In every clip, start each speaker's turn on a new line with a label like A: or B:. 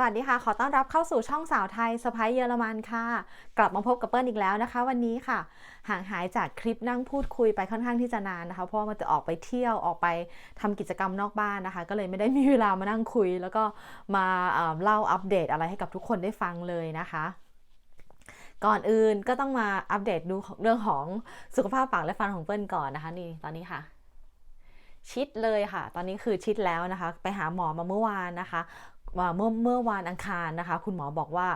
A: สวัสดีค่ะ ขอต้อนรับเข้าสู่ช่องสาวไทยสไปเยอรมันค่ะ กลับมาพบกับเปิ้ลอีกแล้วนะคะ วันนี้ค่ะ ห่างหายจากคลิปนั่งพูดคุยไปค่อนข้างที่จะนานนะคะ เพราะว่ามันจะออกไปเที่ยวออกไปทำกิจกรรมนอกบ้านนะคะ ก็เลยไม่ได้มีเวลามานั่งคุย แล้วก็มาเล่าอัปเดตอะไรให้กับทุกคนได้ฟังเลยนะคะก่อนอื่นก็ต้องมาอัปเดตดูเรื่องของสุขภาพปากและฟันของเปิ้ลก่อนนะคะนี่ตอนนี้ค่ะ ชิดเลยค่ะ ตอนนี้คือชิดแล้วนะคะ ไปหาหมอมาเมื่อวานนะคะ เมื่อเมื่อวานอังคารนะคะ คุณหมอบอกว่า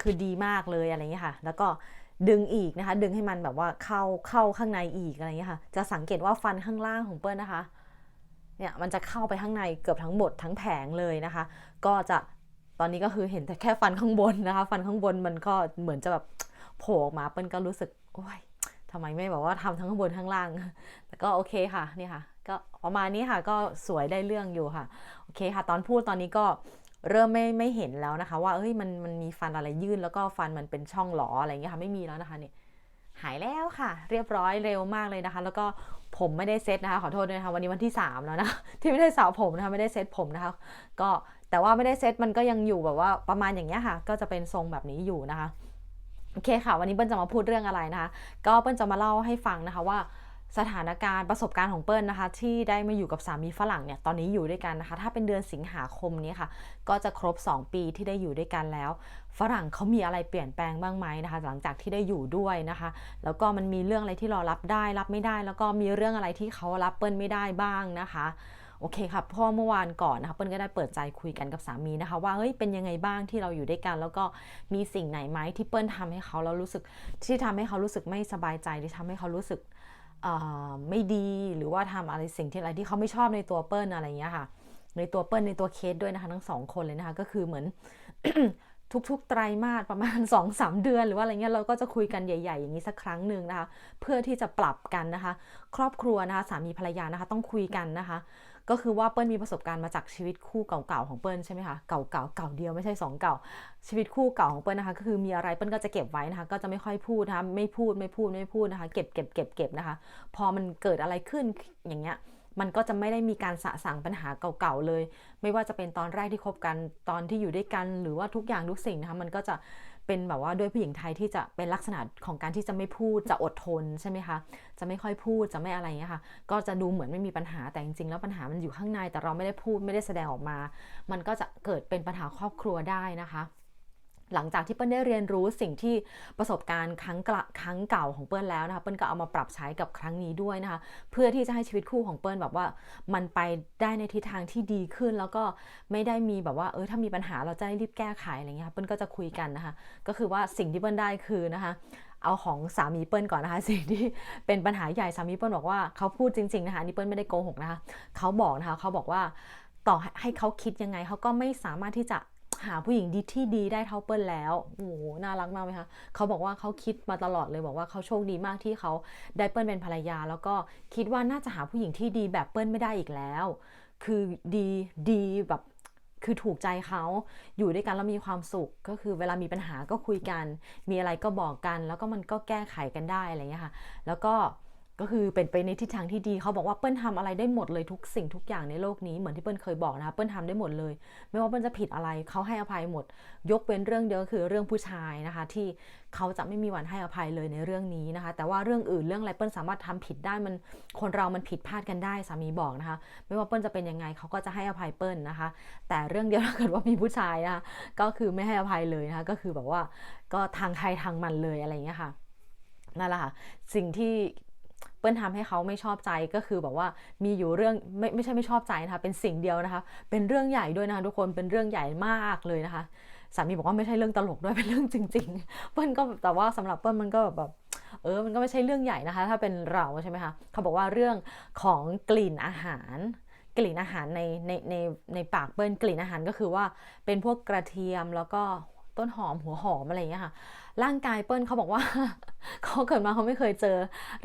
A: คือดีมากเลยอะไรเงี้ยค่ะ แล้วก็ดึงอีกนะคะ ดึงให้มันแบบว่าเข้าเข้าข้างในอีกอะไรเงี้ยค่ะ จะสังเกตว่าฟันข้างล่างของเปิ้ลนะคะ เนี่ยมันจะเข้าไปข้างในเกือบทั้งหมดทั้งแผงเลยนะคะ ก็จะตอนนี้ก็คือเห็นแต่แค่ฟันข้างบนนะคะ ฟันข้างบนมันก็เหมือนจะแบบโผล่ออกมาเปิ้ลก็รู้สึกโอ้ยทำไมไม่แบบว่าทำทั้งข้างบนข้างล่าง แต่ก็โอเคค่ะนี่ค่ะ ก็ประมาณนี้ค่ะก็สวยได้เรื่องอยู่ค่ะ โอเคค่ะ ตอนพูดตอนนี้ก็ เริ่มไม่ไม่เห็นแล้วนะคะ ว่าเอ้ยมันมันมีฟันอะไรยื่นแล้วก็ฟันมันเป็นช่องหลออะไรอย่างเงี้ยค่ะไม่มีแล้วนะคะเนี่ยหายแล้วค่ะ เรียบร้อยเร็วมากเลยนะคะ แล้วก็ผมไม่ได้เซตนะคะขอโทษด้วยนะคะวันนี้วันที่ 3 แล้วนะที่ไม่ได้สระผมนะคะไม่ได้เซตผมนะคะ ก็แต่ว่าไม่ได้เซตมันก็ยังอยู่แบบว่าประมาณอย่างเงี้ยค่ะ ก็จะเป็นทรงแบบนี้อยู่นะคะโอเคค่ะ วันนี้เปิ้ลจะมาพูดเรื่องอะไรนะคะ ก็เปิ้ลจะมาเล่าให้ฟังนะคะว่า สถานการณ์ประสบการณ์ของเปิ้ลนะคะ ที่ได้มาอยู่กับสามีฝรั่งเนี่ยตอนนี้อยู่ด้วยกันนะคะ ถ้าเป็นเดือนสิงหาคมนี้ค่ะ ก็จะครบ 2 ปีที่ได้อยู่ด้วยกันแล้ว ฝรั่งเขามีอะไรเปลี่ยนแปลงบ้างไหมนะคะ หลังจากที่ได้อยู่ด้วยนะคะ แล้วก็มันมีเรื่องอะไรที่รารับได้ รับไม่ได้ แล้วก็มีเรื่องอะไรที่เขารับเปิ้ลไม่ได้บ้างนะคะโอเคครับเพราะว่าเมื่อวานก่อนนะคะเปิ้ลก็ได้เปิดใจคุยกันกับสามีนะคะ ว่าเฮ้ยเป็นยังไงบ้างที่เราอยู่ด้วยกัน แล้วก็มีสิ่งไหนไหมที่เปิ้ลทำให้เขาแล้วรู้สึกที่ทำให้เขารู้สึกไม่สบายใจที่ทำให้เขารู้สึก ไม่ดีหรือว่าทำอะไรสิ่งที่อะไรที่เขาไม่ชอบในตัวเปิ้ลอะไรอย่างเงี้ยค่ะ ในตัวเปิ้ลในตัวเคสด้วยนะคะทั้งสองคนเลยนะคะก็คือเหมือนทุกๆ ไตรมาสประมาณ 2-3 เดือน หรือว่าอะไรเงี้ยเราก็จะคุยกันใหญ่ ๆ อย่างนี้สักครั้งหนึ่งนะคะ เพื่อที่จะปรับกันนะคะ ครอบครัวนะคะสามีภรรยานะคะ ต้องคุยกันนะคะ ก็คือว่าเปิ้ลมีประสบการณ์มาจากชีวิตคู่เก่าๆของเปิ้ลใช่ไหมคะเก่าๆเก่าเดียวไม่ใช่สองเก่าชีวิตคู่เก่าของเปิ้ลนะคะก็คือมีอะไรเปิ้ลก็จะเก็บไว้นะคะ ก็จะไม่ค่อยพูดนะคะไม่พูดไม่พูดไม่พูดนะคะ เก็บเก็บเก็บเก็บนะคะ พอมันเกิดอะไรขึ้นอย่างเงี้ยมันก็จะไม่ได้มีการสะสางปัญหาเก่าๆเลย ไม่ว่าจะเป็นตอนแรกที่คบกันตอนที่อยู่ด้วยกัน หรือว่าทุกอย่างทุกสิ่งนะคะมันก็จะ เป็นแบบว่าด้วยผู้หญิงไทยที่จะเป็นลักษณะของการที่จะไม่พูดจะอดทนใช่ไหมคะจะไม่ค่อยพูดจะไม่อะไรอย่างเงี้ยค่ะ ก็จะดูเหมือนไม่มีปัญหาแต่จริงๆแล้วปัญหามันอยู่ข้างในแต่เราไม่ได้พูดไม่ได้แสดงออกมา มันก็จะเกิดเป็นปัญหาครอบครัวได้นะคะ หลังจากที่เปิ้ลได้เรียนรู้สิ่งที่ประสบการณ์ครั้งกละครั้งเก่าของเปิ้ลแล้วนะคะเปิ้ลก็เอามาปรับใช้กับครั้งนี้ด้วยนะคะเพื่อที่จะให้ชีวิตคู่ของเปิ้ลแบบว่า มันไปได้ในทิศทางที่ดีขึ้น แล้วก็ไม่ได้มีแบบว่าเออถ้ามีปัญหาเราจะได้รีบแก้ไขอะไรเงี้ยค่ะเปิ้ลก็จะคุยกันนะคะ ก็คือว่าสิ่งที่เปิ้ลได้คือนะคะเอาของสามีเปิ้ลก่อนนะคะสิ่งที่เป็นปัญหาใหญ่สามีเปิ้ลบอกว่าเขาพูดจริงๆนะคะนนี่เปิ้ลไม่ได้โกหกนะคะเขาบอกนะคะเขาบอกว่าต่อให้เขาคิดยังไงเขาก็ไม่สามารถที่จะ หาผู้หญิงดีที่ดีได้เท่าเปิ้ลแล้วโอ้โหน่ารักมากไหมคะเขาบอกว่าเขาคิดมาตลอดเลยบอกว่าเขาโชคดีมากที่เขาได้เปิ้ลเป็นภรรยา แล้วก็คิดว่าน่าจะหาผู้หญิงที่ดีแบบเปิ้ลไม่ได้อีกแล้ว คือดีดีแบบคือถูกใจเขาอยู่ด้วยกันแล้วมีความสุขก็คือเวลามีปัญหาก็คุยกัน มีอะไรก็บอกกัน แล้วก็มันก็แก้ไขกันได้อะไรอย่างเงี้ยค่ะ แล้วก็ ก็คือเป็นไปในทิศทางที่ดีเขาบอกว่าเปิ้ลทำอะไรได้หมดเลยทุกสิ่งทุกอย่างในโลกนี้เหมือนที่เปิ้ลเคยบอกนะคะเปิ้ลทำได้หมดเลย ไม่ว่าเปิ้ลจะผิดอะไรเขาให้อภัยหมด ยกเว้นเรื่องเดียวคือเรื่องผู้ชายนะคะ ที่เขาจะไม่มีวันให้อภัยเลยในเรื่องนี้นะคะ แต่ว่าเรื่องอื่นเรื่องอะไรเปิ้ลสามารถทำผิดได้มันคนเรามันผิดพลาดกันได้สามีบอกนะคะ ไม่ว่าเปิ้ลจะเป็นยังไงเขาก็จะให้อภัยเปิ้ลนะคะ แต่เรื่องเดียวถ้าเกิดว่ามีผู้ชายนะคะก็คือไม่ให้อภัยเลยนะคะก็คือแบบว่าก็ทางใครทางมันเลยอะไรอย่างเงี้ยค่ะนั่นแหละค่ะสิ่งที่ เปิ้ลทำให้เขาไม่ชอบใจก็คือแบบว่ามีอยู่เรื่องไม่ไม่ใช่ไม่ชอบใจนะคะเป็นสิ่งเดียวนะคะ เป็นเรื่องใหญ่ด้วยนะคะทุกคนเป็นเรื่องใหญ่มากเลยนะคะสามีบอกว่าไม่ใช่เรื่องตลกด้วยเป็นเรื่องจริง ๆ เปิ้ลก็แต่ว่าสำหรับเปิ้ลมันก็แบบเออมันก็ไม่ใช่เรื่องใหญ่นะคะ ถ้าเป็นเราใช่ไหมคะเขาบอกว่าเรื่องของกลิ่นอาหารกลิ่นอาหารในในในในปากเปิ้ลกลิ่นอาหารก็คือว่าเป็นพวกกระเทียมแล้วก็ ต้นหอมหัวหอมอะไรอย่างเงี้ยค่ะ ร่างกายเปิ้ลเขาบอกว่า เขาเกิดมาเขาไม่เคยเจอ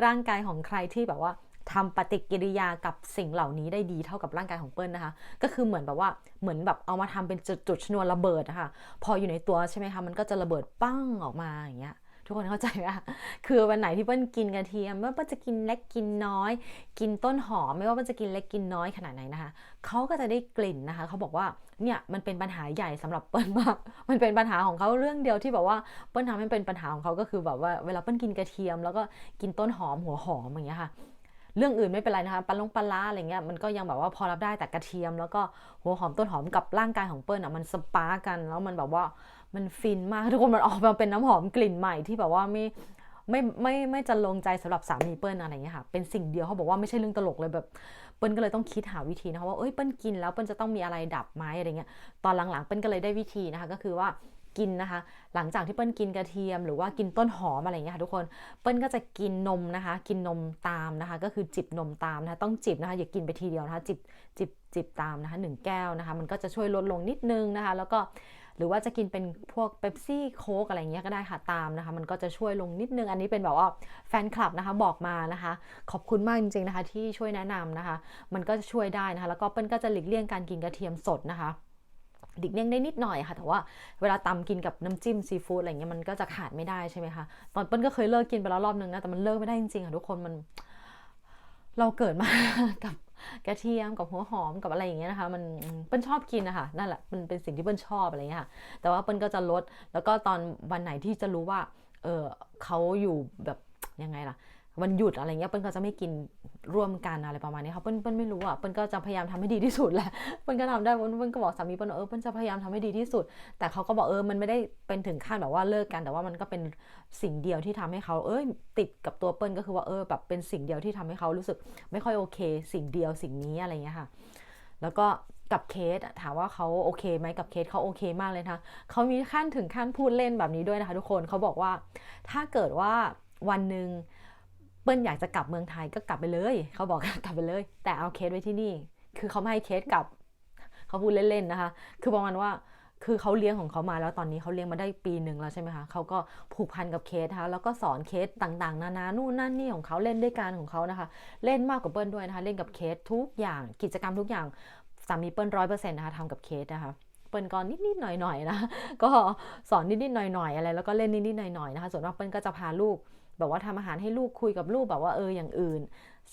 A: ร่างกายของใครที่แบบว่าทำปฏิกิริยากับสิ่งเหล่านี้ได้ดีเท่ากับร่างกายของเปิ้ลนะคะ ก็คือเหมือนแบบว่าเหมือนแบบเอามาทำเป็นจุดจุดชนวนระเบิดนะคะพออยู่ในตัวใช่ไหมคะมันก็จะระเบิดปั้งออกมาอย่างเงี้ย ทุกคนเข้าใจไหมคะคือวันไหนที่เปิ้ลกินกระเทียมไม่ว่าเปิ้ลจะกินเล็กกินน้อย กินต้นหอม ไม่ว่าเปิ้ลจะกินเล็กกินน้อยขนาดไหนนะคะเขาก็จะได้กลิ่นนะคะเขาบอกว่าเนี่ยมันเป็นปัญหาใหญ่สำหรับเปิ้ลมากมันเป็นปัญหาของเขาเรื่องเดียวที่แบบว่าเปิ้ลทำให้เป็นปัญหาของเขาก็คือแบบว่าเวลาเปิ้ลกินกระเทียม แล้วก็กินต้นหอมหัวหอมอย่างเงี้ยค่ะเรื่องอื่นไม่เป็นไรนะคะปลาลงปลาล้าอะไรเงี้ยมันก็ยังแบบว่าพอรับได้แต่กระเทียม แล้วก็หัวหอมต้นหอมกับร่างกายของเปิ้ลอะมันสปาร์กัน แล้วมันแบบว่า มันฟินมากทุกคนมันออกมาเป็นน้ำหอมกลิ่นใหม่ที่แบบว่าไม่ไม่ไม่ไม่จะลงใจสำหรับสามีเปิ้ลอะไรเงี้ยค่ะเป็นสิ่งเดียวเขาบอกว่าไม่ใช่เรื่องตลกเลยแบบเปิ้ลก็เลยต้องคิดหาวิธีนะคะว่าเอ้ยเปิ้ลกินแล้วเปิ้ลจะต้องมีอะไรดับไหมอะไรเงี้ยตอนหลังๆเปิ้ลก็เลยได้วิธีนะคะก็คือว่ากินนะคะ หลังจากที่เปิ้ลกินกระเทียม หรือว่ากินต้นหอมอะไรเงี้ยค่ะทุกคนเปิ้ลก็จะกินนมนะคะ กินนมตามนะคะ ก็คือจิบนมตามนะคะต้องจิบนะคะอย่ากินไปทีเดียวนะคะจิบจิบจิบตามนะคะหนึ่งแก้วนะคะ มันก็จะช่วยลดลงนิดนึงนะคะ แล้วก็ หรือว่าจะกินเป็นพวกเบปซี่โค้กอะไรเงี้ยก็ได้ค่ะตามนะคะ มันก็จะช่วยลงนิดนึงอันนี้เป็นแบบว่าแฟนคลับนะคะบอกมานะคะ ขอบคุณมากจริงๆนะคะที่ช่วยแนะนำนะคะ มันก็จะช่วยได้นะคะ แล้วก็เปิ้ลก็จะหลีกเลี่ยงการกินกระเทียมสดนะคะดิกเลี่ยงได้นิดหน่อยค่ะ แต่ว่าเวลาตำกินกับน้ำจิ้มซีฟู้ดอะไรเงี้ยมันก็จะขาดไม่ได้ใช่ไหมคะ ตอนเปิ้ลก็เคยเลิกกินไปแล้วรอบนึงนะ แต่มันเลิกไม่ได้จริงๆค่ะทุกคนมัน เราเกิดมากับ กระเทียมกับหัวหอมกับอะไรอย่างเงี้ยนะคะ มันเปิ้ลชอบกินนะคะนั่นแหละมันเป็นสิ่งที่เปิ้ลชอบอะไรเงี้ยค่ะแต่ว่าเปิ้ลก็จะลด แล้วก็ตอนวันไหนที่จะรู้ว่าเออเขาอยู่แบบยังไงล่ะ วันหยุดอะไรเงี้ยเปิ้ลก็จะไม่กินร่วมกันอะไรประมาณนี้ค่ะเปิ้ลเปิ้ลไม่รู้อะเปิ้ลก็จะพยายามทำให้ดีที่สุดแหละเปิ้ลก็ทำได้เปิ้ลก็บอกสามีเปิ้ลเออเปิ้ลจะพยายามทำให้ดีที่สุด แต่เขาก็บอกเออมันไม่ได้เป็นถึงขั้นแบบว่าเลิกกัน แต่ว่ามันก็เป็นสิ่งเดียวที่ทำให้เขาเอ้ยติดกับตัวเปิ้ลก็คือว่าเออแบบเป็นสิ่งเดียวที่ทำให้เขารู้สึก ไม่ค่อยโอเค สิ่งเดียวสิ่งนี้อะไรเงี้ยค่ะ แล้วก็กับเคสถามว่าเขาโอเคไหมกับเคสเขาโอเคมากเลยนะคะเขามีขั้นถึงขั้นพูดเล่นแบบนี้ด้วยนะคะ ทุกคนเขาบอกว่าถ้าเกิดว่าวันหนึ่ง เปิ้ลอยากจะกลับเมืองไทยก็กลับไปเลย เขาบอกกลับไปเลย แต่เอาเคสไว้ที่นี่ คือเขาไม่ให้เคสกลับ เขาพูดเล่นๆนะคะ คือประมาณว่าคือเขาเลี้ยงของเขามาแล้วตอนนี้เขาเลี้ยงมาได้ปีหนึ่งแล้วใช่ไหมคะเขาก็ผูกพันกับเคสนะคะแล้วก็สอนเคสต่างๆ นานานู่นนั่นนี่ของเขาเล่นด้วยกันของเขานะคะ เล่นมากกว่าเปิ้ลด้วยนะคะ เล่นกับเคสทุกอย่างกิจกรรมทุกอย่างสามีเปิ้ลร้อยเปอร์เซ็นต์นะคะทำกับเคสนะคะเปิ้ลก็นิดๆหน่อยๆนะก็สอนนิดๆหน่อยๆอะไรแล้วก็เล่นนิดๆหน่อยๆนะคะ ส่วนมากเปิ้ลก็จะพาลูก แบบว่าทำอาหารให้ลูกคุยกับลูกแบบว่าเอออย่างอื่น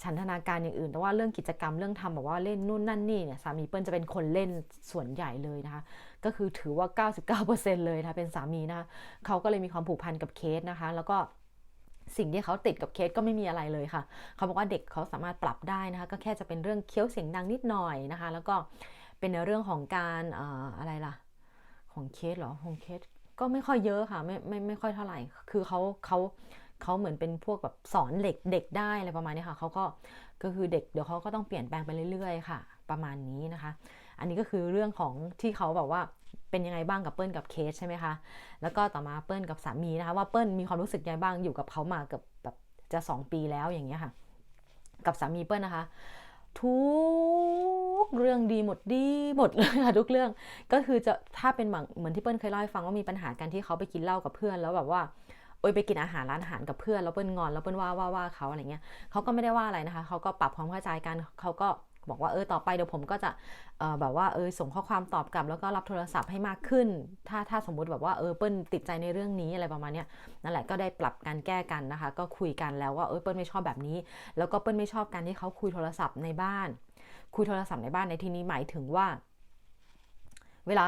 A: ฉันทนาการอย่างอื่น แต่ว่าเรื่องกิจกรรมเรื่องทำแบบว่าเล่นนู่นนั่นนี่เนี่ยสามีเปิ้ลจะเป็นคนเล่นส่วนใหญ่เลยนะคะก็คือถือว่า 99%เลยนะคะเป็นสามีนะคะเขาก็เลยมีความผูกพันกับเคสนะคะ แล้วก็สิ่งที่เขาติดกับเคสก็ไม่มีอะไรเลยค่ะ เขาบอกว่าเด็กเขาสามารถปรับได้นะคะ ก็แค่จะเป็นเรื่องเคี้ยวเสียงดังนิดหน่อยนะคะ แล้วก็เป็นในเรื่องของการอะไรล่ะ ของเคสเหรอ ของเคสก็ไม่ค่อยเยอะค่ะ ไม่ไม่ไม่ค่อยเท่าไหร่ คือเขาเขา เขาเหมือนเป็นพวกแบบสอนเด็กเด็กได้อะไรประมาณนี้ค่ะเขาก็ก็คือเด็กเดี๋ยวเขาก็ต้องเปลี่ยนแปลงไปเรื่อยๆค่ะ ประมาณนี้นะคะ อันนี้ก็คือเรื่องของที่เขาแบบว่าเป็นยังไงบ้างกับเปิ้ลกับเคสใช่ไหมคะแล้วก็ต่อมาเปิ้ลกับสามีนะคะ ว่าเปิ้ลมีความรู้สึกยังไงบ้างอยู่กับเขามาเกือบแบบจะ 2 ปีแล้วอย่างเงี้ยค่ะ กับสามีเปิ้ลนะคะทุกเรื่องดีหมดดีหมดเลยค่ะทุกเรื่องก็คือจะถ้าเป็นเหมือนที่เปิ้ลเคยเล่าให้ฟังว่ามีปัญหากันที่เขาไปกินเหล้ากับเพื่อนแล้วแบบว่า โอ้ยไปกินอาหารร้านอาหารกับเพื่อนแล้วเปิ้ลงอนแล้วเปิ้ลว่าว่าว่าเขาอะไรเงี้ยเขาก็ไม่ได้ว่าอะไรนะคะเขาก็ปรับความเข้าใจกันเขาก็บอกว่าเออต่อไปเดี๋ยวผมก็จะเออแบบว่าเออส่งข้อความตอบกลับ แล้วก็รับโทรศัพท์ให้มากขึ้น ถ้าถ้าสมมุติแบบว่าเออเปิ้ลติดใจในเรื่องนี้อะไรประมาณนี้นั่นแหละก็ได้ปรับการแก้กันนะคะ ก็คุยกันแล้วว่าเออเปิ้ลไม่ชอบแบบนี้ แล้วก็เปิ้ลไม่ชอบการที่เขาคุยโทรศัพท์ในบ้าน คุยโทรศัพท์ในบ้านในที่นี้หมายถึงว่า เวลา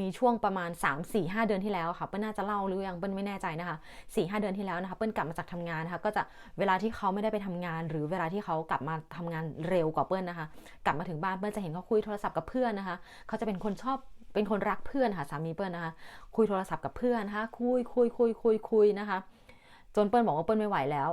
A: มีช่วงประมาณ 3 4 5 เดือนที่แล้วค่ะเปิ้ลน่าจะเล่าหรือยังเปิ้ลไม่แน่ใจนะคะ4 5 เดือนที่แล้วนะคะเปิ้ลกลับมาจากทำงานนะคะก็จะเวลาที่เขาไม่ได้ไปทำงาน หรือเวลาที่เขากลับมาทำงานเร็วกว่าเปิ้ลนะคะ กลับมาถึงบ้านเปิ้ลจะเห็นเขาคุยโทรศัพท์กับเพื่อนนะคะเขาจะเป็นคนชอบเป็นคนรักเพื่อนค่ะสามีเปิ้ลนะคะคุยโทรศัพท์กับเพื่อนนะคะคุยคุยคุยคุยคุยนะคะ จนเปิ้ลบอกว่าเปิ้ลไม่ไหวแล้ว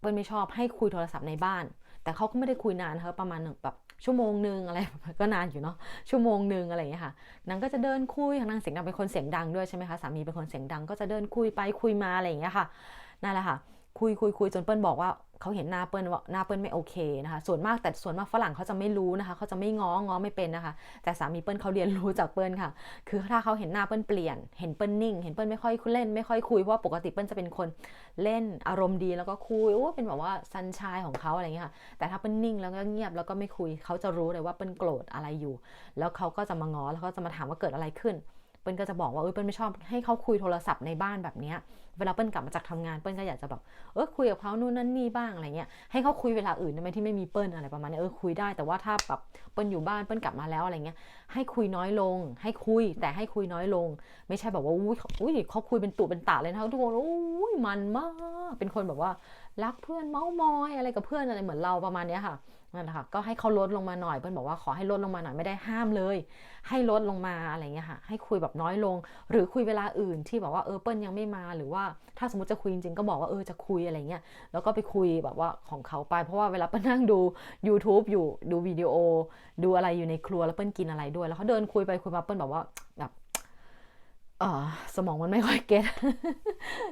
A: เปิ้ลไม่ชอบให้คุยโทรศัพท์ในบ้าน แต่เขาก็ไม่ได้คุยนานนะคะประมาณหนึ่งแบบชั่วโมงหนึ่งอะไรก็นานอยู่เนาะชั่วโมงหนึ่งอะไรอย่างเงี้ยค่ะนางก็จะเดินคุยนางเสียงดังเป็นคนเสียงดังด้วยใช่ไหมคะสามีเป็นคนเสียงดังก็จะเดินคุยไปคุยมาอะไรอย่างเงี้ยค่ะนั่นแหละค่ะ คุยคุยคุยจนเปิ้ลบอกว่าเขาเห็นหน้าเปิ้ลว่าหน้าเปิ้ลไม่โอเคนะคะ ส่วนมากแต่ส่วนมากฝรั่งเขาจะไม่รู้นะคะเขาจะไม่ง้อง้อไม่เป็นนะคะ แต่สามีเปิ้ลเขาเรียนรู้จากเปิ้ลค่ะ คือถ้าเขาเห็นหน้าเปิ้ลเปลี่ยน เห็นเปิ้ลนิ่ง เห็นเปิ้ลไม่ค่อยเล่นไม่ค่อยคุยเพราะว่าปกติเปิ้ลจะเป็นคนเล่นอารมณ์ดีแล้วก็คุยโอ้เป็นแบบว่าซันชายของเขาอะไรเงี้ยค่ะ แต่ถ้าเปิ้ลนิ่งแล้วก็เงียบแล้วก็ไม่คุยเขาจะรู้เลยว่าเปิ้ลโกรธอะไรอยู่ แล้วเขาก็จะมาง้อแล้วเขาจะมาถามว่าเกิดอะไรขึ้น เปิ้ลก็จะบอกว่าเออเปิ้ลไม่ชอบให้เขาคุยโทรศัพท์ในบ้านแบบเนี้ยเวลาเปิ้ลกลับมาจากทำงานเปิ้ลก็อยากจะแบบเออคุยกับเขานู่นนั่นนี่บ้างอะไรเงี้ยให้เขาคุยเวลาอื่นได้ไหมที่ไม่มีเปิ้ลอะไรประมาณนี้เออคุยได้แต่ว่าถ้าแบบเปิ้ลอยู่บ้านเปิ้ลกลับมาแล้วอะไรเงี้ยให้คุยน้อยลง ให้คุยแต่ให้คุยน้อยลง ไม่ใช่แบบว่าอุ้ยอุ้ยเขาคุยเป็นตุเป็นตะเลยนะทุกคนอุ้ยมันมากเป็นคนแบบว่า รักเพื่อนเมามอยอะไรกับเพื่อนอะไรเหมือนเราประมาณนี้ค่ะนั่นแหละค่ะก็ให้เขาลดลงมาหน่อยเปิ้ลบอกว่าขอให้ลดลงมาหน่อยไม่ได้ห้ามเลย ให้ลดลงมาอะไรเงี้ยค่ะ ให้คุยแบบน้อยลง หรือคุยเวลาอื่นที่แบบว่าเออเปิ้ลยังไม่มาหรือว่าถ้าสมมติจะคุยจริงๆก็บอกว่าเออจะคุยอะไรเงี้ยแล้วก็ไปคุยแบบว่าของเขาไป เพราะว่าเวลาเปิ้ลนั่งดู YouTube อยู่ดูวิดีโอ ดูอะไรอยู่ในครัวแล้วเปิ้ลกินอะไรด้วย แล้วเขาเดินคุยไปคุยมาเปิ้ลแบบว่าแบบ สมองมันไม่ค่อยเก็ต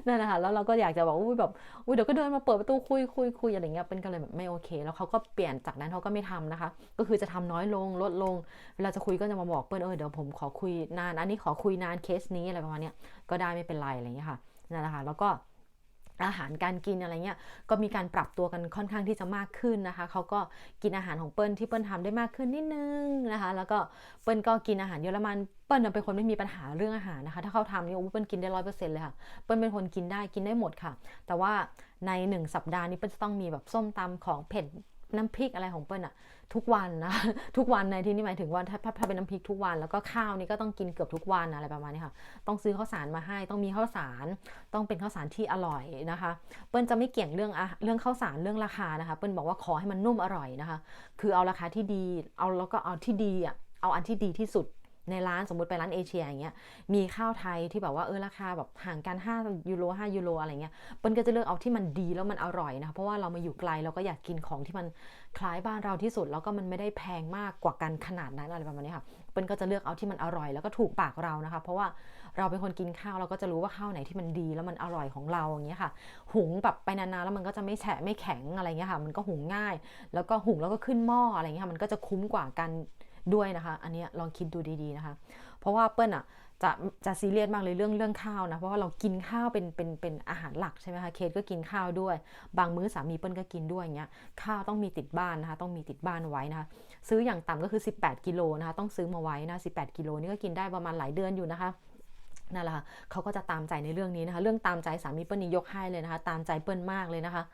A: นั่นนะคะแล้วเราก็อยากจะบอกอุ้ยแบบอุ้ยเดี๋ยวก็เดินมาเปิดประตูคุยคุยคุยอะไรเงี้ยเป็นก็เลยแบบไม่โอเค แล้วเขาก็เปลี่ยนจากนั้นเขาก็ไม่ทำนะคะ ก็คือจะทำน้อยลงลดลง เวลาจะคุยก็จะมาบอกเปิ้ลเออเดี๋ยวผมขอคุยนานอันนี้ขอคุยนานเคสนี้อะไรประมาณเนี้ยก็ได้ไม่เป็นไรอะไรเงี้ยค่ะนั่นแหละค่ะแล้วก็ อาหารการกินอะไรเงี้ยก็มีการปรับตัวกันค่อนข้างที่จะมากขึ้นนะคะเขาก็กินอาหารของเปิ้ลที่เปิ้ลทำได้มากขึ้นนิดนึงนะคะแล้วก็เปิ้ลก็กินอาหารเยอรมันเปิ้ลเป็นคนไม่มีปัญหาเรื่องอาหารนะคะถ้าเขาทำนี่โอ้เปิ้ลกินได้ร้อยเปอร์เซ็นต์เลยค่ะเปิ้ลเป็นคนกินได้กินได้หมดค่ะ แต่ว่าในหนึ่งสัปดาห์นี้เปิ้ลจะต้องมีแบบส้มตำของเผ็ดน้ำพริกอะไรของเปิ้ลอะ ทุกวันนะทุกวันในที่นี้หมายถึงว่าถ้าถ้าเป็นน้ำพริกทุกวัน แล้วก็ข้าวนี่ก็ต้องกินเกือบทุกวันอะไรประมาณนี้ค่ะ ต้องซื้อข้าวสารมาให้ ต้องมีข้าวสาร ต้องเป็นข้าวสารที่อร่อยนะคะ เปิ้ลจะไม่เกี่ยงเรื่องอะเรื่องข้าวสารเรื่องราคานะคะ เปิ้ลบอกว่าขอให้มันนุ่มอร่อยนะคะ คือเอาราคาที่ดี เอาแล้วก็เอาที่ดีอะ เอาอันที่ดีที่สุดในร้านสมมติไปร้านเอเชียอย่างเงี้ยมีข้าวไทยที่แบบว่าเออราคาแบบห่างกัน 5 ยูโร5ยูโรอะไรเงี้ยเปิ้ลก็จะเลือกเอาที่มันดีแล้วมันอร่อยนะคะเพราะว่าเรามาอยู่ไกลเราก็อยากกินของที่มัน คล้ายบ้านเราที่สุดแล้วก็มันไม่ได้แพงมากกว่ากันขนาดนั้นอะไรประมาณนี้ค่ะเปิ้ลก็จะเลือกเอาที่มันอร่อยแล้วก็ถูกปากเรานะคะ เพราะว่าเราเป็นคนกินข้าวเราก็จะรู้ว่าข้าวไหนที่มันดีแล้วมันอร่อยของเราอย่างเงี้ยค่ะ หุงแบบไปนานๆแล้วมันก็จะไม่แฉะไม่แข็งอะไรเงี้ยค่ะมันก็หุงง่าย แล้วก็หุงแล้วก็ขึ้นหม้ออะไรเงี้ยค่ะมันก็จะคุ้มกว่ากันด้วยนะคะ อันนี้ลองคิดดูดีๆนะคะ ราะว่าเปิ้ลอะจะจะซีเรียสมากเลยเรื่องเรื่องข้าวนะเพราะว่าเรากินข้าวเป็นเป็นเป็นอาหารหลักใช่ไหมคะเคสก็กินข้าวด้วย บางมื้อสามีเปิ้ลก็กินด้วยอย่างเงี้ยข้าวต้องมีติดบ้านนะคะต้องมีติดบ้านไว้นะคะซื้ออย่างต่ำก็คือ 18 กิโลนะคะต้องซื้อมาไว้นะ18 กิโลนี่ก็กินได้ประมาณหลายเดือนอยู่นะคะนั่นแหละค่ะเขาก็จะตามใจในเรื่องนี้นะคะ เรื่องตามใจสามีเปิ้ลนี่ยกให้เลยนะคะ ตามใจเปิ้ลมากเลยนะคะ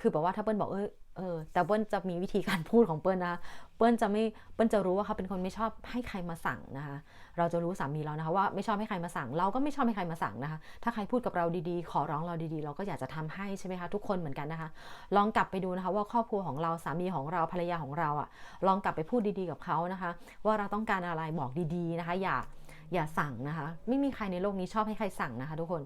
A: คือแบบว่าถ้าเปิ้ลบอกเออ เออแต่เปิ้ลจะมีวิธีการพูดของเปิ้ลนะเปิ้ลจะไม่เปิ้ลจะรู้ว่าเขาเป็นคนไม่ชอบให้ใครมาสั่งนะคะ เราจะรู้สามีเรานะคะว่าไม่ชอบให้ใครมาสั่ง เราก็ไม่ชอบให้ใครมาสั่งนะคะ ถ้าใครพูดกับเราดีๆ ขอร้องเราดีๆ เราก็อยากจะทำให้ใช่ไหมคะทุกคนเหมือนกันนะคะ ลองกลับไปดูนะคะว่าครอบครัวของเราสามีของเราภรรยาของเราอะ่ะ ลองกลับไปพูดดีๆกับเขานะคะ ว่าเราต้องการอะไรบอกดีๆนะคะ อย่าอย่าสั่งนะคะ ไม่มีใครในโลกนี้ชอบให้ใครสั่งนะคะ ทุกคน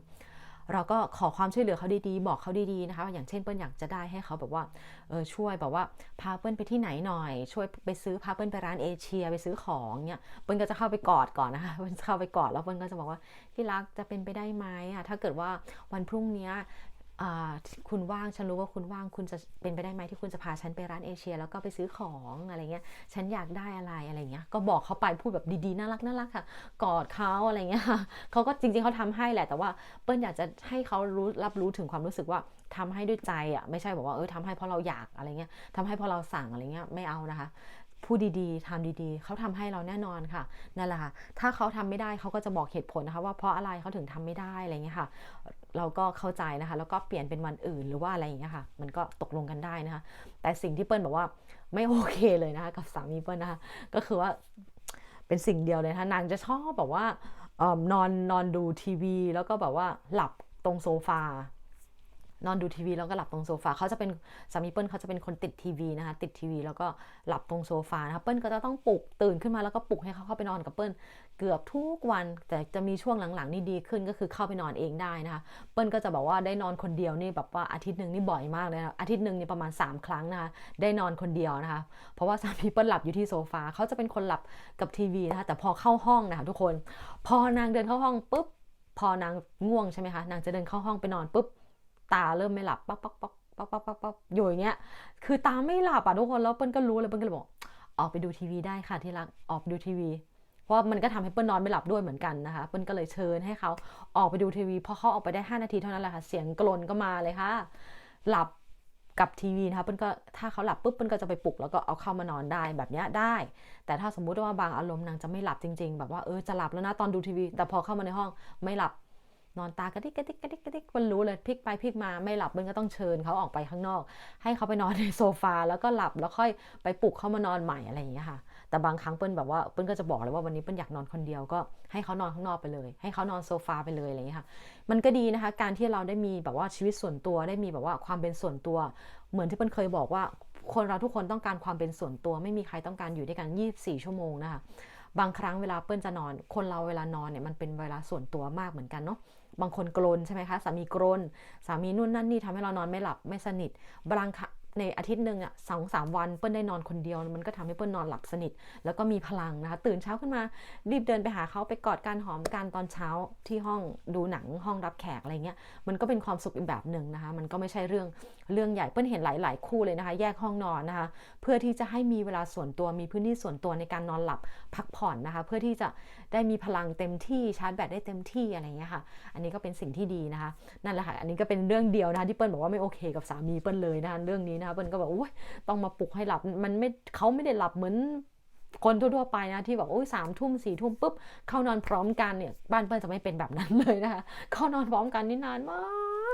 A: เราก็ขอความช่วยเหลือเขาดีๆ บอกเขาดีๆนะคะ อย่างเช่นเปิ้ลอยากจะได้ให้เขาแบบว่าเออช่วยแบบว่าพาเปิ้ลไปที่ไหนหน่อย ช่วยไปซื้อพาเปิ้ลไปร้านเอเชีย ไปซื้อของเนี่ยเปิ้ลก็จะเข้าไปกอดก่อนนะคะเปิ้ลเข้าไปกอดแล้วเปิ้ลก็จะบอกว่าที่รักจะเป็นไปได้ไหมอะถ้าเกิดว่าวันพรุ่งนี้ คุณว่างฉันรู้ว่าคุณว่างคุณจะเป็นไปได้ไหมที่คุณจะพาฉันไปร้านเอเชีย แล้วก็ไปซื้อของอะไรเงี้ยฉันอยากได้อะไรอะไรเงี้ยก็บอกเขาไปพูดแบบดีๆน่ารักน่ารักค่ะ กอดเขาอะไรเงี้ยเขาก็จริงๆเขาทำให้แหละ แต่ว่าเปิ้ลอยากจะให้เขารู้รับรู้ถึงความรู้สึกว่าทำให้ด้วยใจอะไม่ใช่บอกว่าเออทำให้เพราะเราอยากอะไรเงี้ยทำให้เพราะเราสั่งอะไรเงี้ยไม่เอานะคะพูดดีๆทำดีๆ เขาทำให้เราแน่นอนค่ะ นั่นแหละค่ะ ถ้าเขาทำไม่ได้เขาก็จะบอกเหตุผลนะคะว่าเพราะอะไรเขาถึงทำไม่ได้อะไรเงี้ยค่ะ เราก็เข้าใจนะคะแล้วก็เปลี่ยนเป็นวันอื่นหรือว่าอะไรอย่างเงี้ยค่ะมันก็ตกลงกันได้นะคะแต่สิ่งที่เปิ้ลบอกว่าไม่โอเคเลยนะคะกับสามีเปิ้ลนะคะก็คือว่าเป็นสิ่งเดียวเลยนะคะนางจะชอบแบบว่านอนนอนดูทีวี แล้วก็แบบว่าหลับตรงโซฟา นอนดูทีวีแล้วก็หลับตรงโซฟาเขาจะเป็นสามีเปิ้ลเขาจะเป็นคนติดทีวีนะคะติดทีวีแล้วก็หลับตรงโซฟานะคะเปิ้ลก็จะต้องปลุกตื่นขึ้นมาแล้วก็ปลุกให้เขาเข้าไปนอนกับเปิ้ลเกือบทุกวัน แต่จะมีช่วงหลังๆนี่ดีขึ้นก็คือเข้าไปนอนเองได้นะคะเปิ้ลก็จะบอกว่าได้นอนคนเดียวนี่แบบว่าอาทิตย์หนึ่งนี่บ่อยมากเลยนะอาทิตย์หนึ่งนี่ประมาณ 3 ครั้งนะคะได้นอนคนเดียวนะคะเพราะว่าสามีเปิ้ลหลับอยู่ที่โซฟาเขาจะเป็นคนหลับกับทีวีนะคะแต่พอเข้าห้องนะคะทุกคน พอนางเดินเข้าห้องปุ๊บพอนางง่วงใช่ไหมคะ นางจะเดินเข้าห้องไปนอนปุ๊บ ตาเริ่มไม่หลับป๊อกป๊อกป๊อกป๊อกป๊อกป๊อกป๊อกอยู่อย่างเงี้ย คือตาไม่หลับอะทุกคนแล้วเปิ้ลก็รู้เลยเปิ้ลก็เลยบอกออกไปดูทีวีได้ค่ะที่รักออกไปดูทีวี เพราะมันก็ทำให้เปิ้ลนอนไม่หลับด้วยเหมือนกันนะคะ เปิ้ลก็เลยเชิญให้เขาออกไปดูทีวีพอเขาออกไปได้ 5 นาทีเท่านั้นแหละค่ะเสียงกลนก็มาเลยค่ะ หลับกับทีวีนะคะเปิ้ลก็ถ้าเขาหลับปุ๊บเปิ้ลก็จะไปปลุกแล้วก็เอาเข้ามานอนได้แบบเนี้ยได้ แต่ถ้าสมมุติว่าบางอารมณ์นางจะไม่หลับจริง ๆ แบบว่าเออจะหลับแล้วนะตอนดูทีวี แต่พอเข้ามาในห้องไม่หลับ นอนตากระดิกกระดิกกระดิกกระดิกมันรู้เลยพลิกไปพลิกมาไม่หลับมันก็ต้องเชิญเขาออกไปข้างนอก ให้เขาไปนอนในโซฟาแล้วก็หลับแล้วค่อยไปปลุกเขามานอนใหม่อะไรอย่างเงี้ยค่ะ แต่บางครั้งเปิ้ลแบบว่าเปิ้ลก็จะบอกเลยว่าวันนี้เปิ้ลอยากนอนคนเดียวก็ให้เขานอนข้างนอกไปเลย ให้เขานอนโซฟาไปเลยอะไรอย่างเงี้ยค่ะ มันก็ดีนะคะ การที่เราได้มีแบบว่าชีวิตส่วนตัวได้มีแบบว่าความเป็นส่วนตัว เหมือนที่เปิ้ลเคยบอกว่าคนเราทุกคนต้องการความเป็นส่วนตัวไม่มีใครต้องการอยู่ด้วยกัน 24 ชั่วโมงนะคะ บางครั้งเวลาเปิ้ลจะนอน คนเราเวลานอนเนี่ยมันเป็นเวลาส่วนตัวมากเหมือนกันเนาะบางคนกรนใช่ไหมคะสามีกรนสามีนู่นนั่นนี่ทำให้เรานอนไม่หลับไม่สนิทบางครั้ง ในอาทิตย์หนึ่งอะสองสามวันเปิ้ลได้นอนคนเดียว มันก็ทำให้เปิ้ลนอนหลับสนิท แล้วก็มีพลังนะคะ ตื่นเช้าขึ้นมารีบเดินไปหาเขาไปกอดการหอมกันตอนเช้าที่ห้องดูหนังห้องรับแขกอะไรเงี้ยมันก็เป็นความสุขอีกแบบหนึ่งนะคะ มันก็ไม่ใช่เรื่องเรื่องใหญ่เปิ้ลเห็นหลาย ๆ คู่เลยนะคะ แยกห้องนอนนะคะ เพื่อที่จะให้มีเวลาส่วนตัวมีพื้นที่ส่วนตัวในการนอนหลับพักผ่อนนะคะ เพื่อที่จะได้มีพลังเต็มที่ชาร์จแบตได้เต็มที่อะไรเงี้ยค่ะ อันนี้ก็เป็นสิ่งที่ดีนะคะ นั่นแหละค่ะอันนี้ก็เป็นเรื่องเดียวนะคะที่เปิ้ลบอกว่าไม่โอเค กับสามีเปิ้ลเลยนะคะเรื่องนี้นะคะเปิ้ลก็แบบอุ้ยต้องมาปลุกให้หลับมันไม่เขาไม่ได้หลับเหมือนคนทั่วๆไปนะที่แบบโอ้ยสามทุ่มสี่ทุ่มปุ๊บเข้านอนพร้อมกันเนี่ยบ้านเปิ้ลจะไม่เป็นแบบนั้นเลยนะคะเข้านอนพร้อมกันนี่นานมา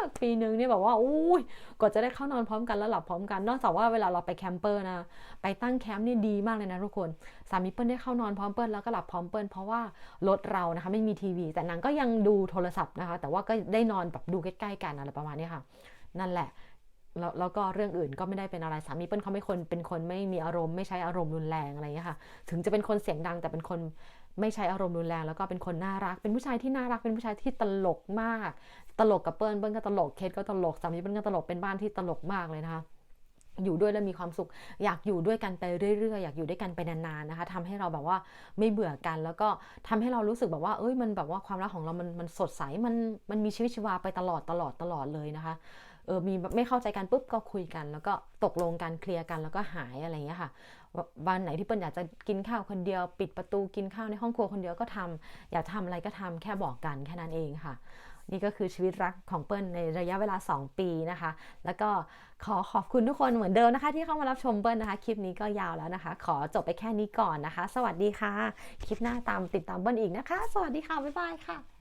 A: กปีหนึ่งเนี่ยแบบว่าอุ้ยกว่าจะได้เข้านอนพร้อมกันแล้วหลับพร้อมกัน นอกจากว่าเวลาเราไปแคมเปอร์นะไปตั้งแคมป์นี่ดีมากเลยนะทุกคนสามีเปิ้ลได้เข้านอนพร้อมเปิ้ลแล้วก็หลับพร้อมเปิ้ลเพราะว่ารถเรานะคะไม่มีทีวี แต่นางก็ยังดูโทรศัพท์นะคะ แต่ว่าก็ได้นอนแบบดูใกล้ๆกันอะไรประมาณนี้ค่ะ นั่นแหละ แล้วแล้วก็เรื่องอื่นก็ไม่ได้เป็นอะไรสามีเปิ้ลเขาไม่คนเป็นคนไม่มีอารมณ์ไม่ใช้อารมณ์รุนแรงอะไรอย่างเงี้ยค่ะ ถึงจะเป็นคนเสียงดังแต่เป็นคนไม่ใช้อารมณ์รุนแรง แล้วก็เป็นคนน่ารัก เป็นผู้ชายที่น่ารักเป็นผู้ชายที่ตลกมาก ตลกกับเปิ้ลเปิ้ลก็ตลกเคทก็ตลกสามีเปิ้ลก็ตลกเป็นบ้านที่ตลกมากเลยนะคะอยู่ด้วยแล้วมีความสุข อยากอยู่ด้วยกันไปเรื่อยๆ อยากอยู่ด้วยกันไปนานๆนะคะทำให้เราแบบว่าไม่เบื่อกัน แล้วก็ทำให้เรารู้สึกแบบว่า เอ้ยมันแบบว่าความรักของเรามันมันสดใสมันมันมีชีวิตชีวาไปตลอดตลอดตลอดเลยนะคะ เออมีไม่เข้าใจกันปุ๊บก็คุยกัน แล้วก็ตกลงกันเคลียร์กันแล้วก็หายอะไรเงี้ยค่ะวันไหนที่เปิ้ลอยากจะกินข้าวคนเดียว ปิดประตูกินข้าวในห้องครัวคนเดียวก็ทำอยากทำอะไรก็ทำแค่บอกกันแค่นั้นเองค่ะ นี่ก็คือชีวิตรักของเปิ้ลในระยะเวลา 2 ปีนะคะ แล้วก็ขอขอบคุณทุกคนเหมือนเดิมนะคะ ที่เข้ามารับชมเปิ้ลนะคะ คลิปนี้ก็ยาวแล้วนะคะ ขอจบไปแค่นี้ก่อนนะคะ สวัสดีค่ะ คลิปหน้าตามติดตามเปิ้ลอีกนะคะ สวัสดีค่ะบ๊ายบายค่ะ